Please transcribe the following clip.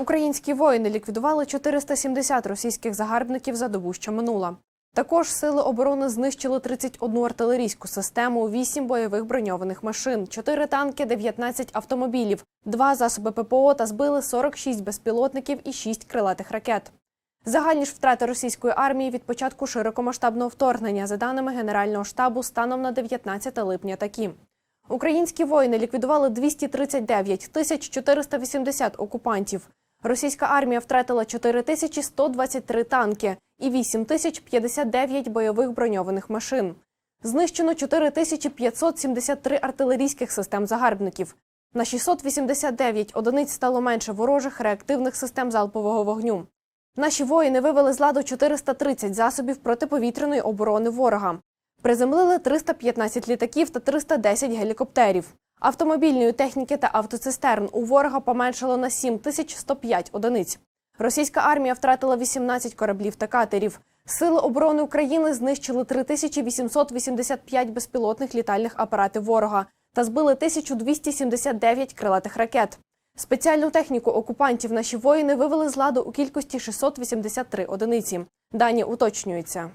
Українські воїни ліквідували 470 російських загарбників за добу, що минула. Також сили оборони знищили 31 артилерійську систему, 8 бойових броньованих машин, 4 танки, 19 автомобілів, 2 засоби ППО та збили 46 безпілотників і 6 крилатих ракет. Загальні ж втрати російської армії від початку широкомасштабного вторгнення, за даними Генерального штабу, станом на 19 липня такі. Українські воїни ліквідували 239 тисяч 480 окупантів. Російська армія втратила 4123 танки і 8059 бойових броньованих машин. Знищено 4573 артилерійських систем загарбників. На 689 одиниць стало менше ворожих реактивних систем залпового вогню. Наші воїни вивели з ладу 430 засобів протиповітряної оборони ворога. Приземлили 315 літаків та 310 гелікоптерів. Автомобільної техніки та автоцистерн у ворога поменшало на 7105 одиниць. Російська армія втратила 18 кораблів та катерів. Сили оборони України знищили 3885 безпілотних літальних апаратів ворога та збили 1279 крилатих ракет. Спеціальну техніку окупантів наші воїни вивели з ладу у кількості 683 одиниці. Дані уточнюються.